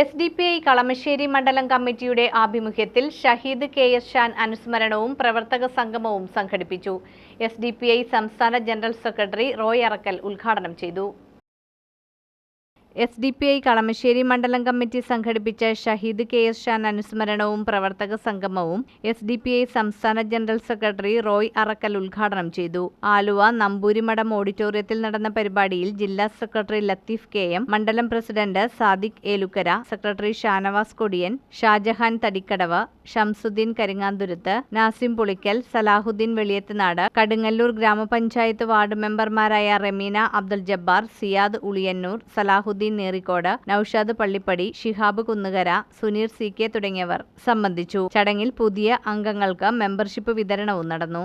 S D P I Kalamassery മണ്ഡലം കമ്മിറ്റിയുടെ ആഭിമുഖ്യത്തിൽ ഷഹീദ് കെ എസ് ഷാൻ അനുസ്മരണവും പ്രവർത്തക സംഗമവും സംഘടിപ്പിച്ചു. എസ് സംസ്ഥാന ജനറൽ സെക്രട്ടറി റോയ് അറക്കൽ ഉദ്ഘാടനം ചെയ്തു. S D P I Kalamassery മണ്ഡലം കമ്മിറ്റി സംഘടിപ്പിച്ച ഷഹീദ് കെ എസ് ഷാൻ അനുസ്മരണവും പ്രവർത്തക സംഗമവും എസ് ഡി പി ഐ സംസ്ഥാന ജനറൽ സെക്രട്ടറി റോയ് അറക്കൽ ഉദ്ഘാടനം ചെയ്തു. ആലുവ നമ്പൂരിമഠം ഓഡിറ്റോറിയത്തിൽ നടന്ന പരിപാടിയിൽ ജില്ലാ സെക്രട്ടറി ലത്തീഫ് കെ എം മണ്ഡലം പ്രസിഡന്റ് സാദിഖ് ഏലുക്കര സെക്രട്ടറി ഷാനവാസ് കൊടിയൻ ഷാജഹാൻ തടിക്കടവ് ഷംസുദ്ദീൻ കരിങ്ങാന്തുരുത്ത് നാസിം പുളിക്കൽ സലാഹുദ്ദീൻ വെളിയത്തുനാട് കടുങ്ങല്ലൂർ ഗ്രാമപഞ്ചായത്ത് വാർഡ് മെമ്പർമാരായ റെമീന അബ്ദുൽ ജബ്ബാർ സിയാദ് ഉളിയന്നൂർ സലാഹുദ്ദീൻ നേറിക്കോട് നൌഷാദ് പള്ളിപ്പടി ഷിഹാബ് കുന്നുകര സുനീർ സി കെ തുടങ്ങിയവർ സംബന്ധിച്ചു. ചടങ്ങിൽ പുതിയ അംഗങ്ങൾക്ക് മെമ്പർഷിപ്പ് വിതരണവും നടന്നു.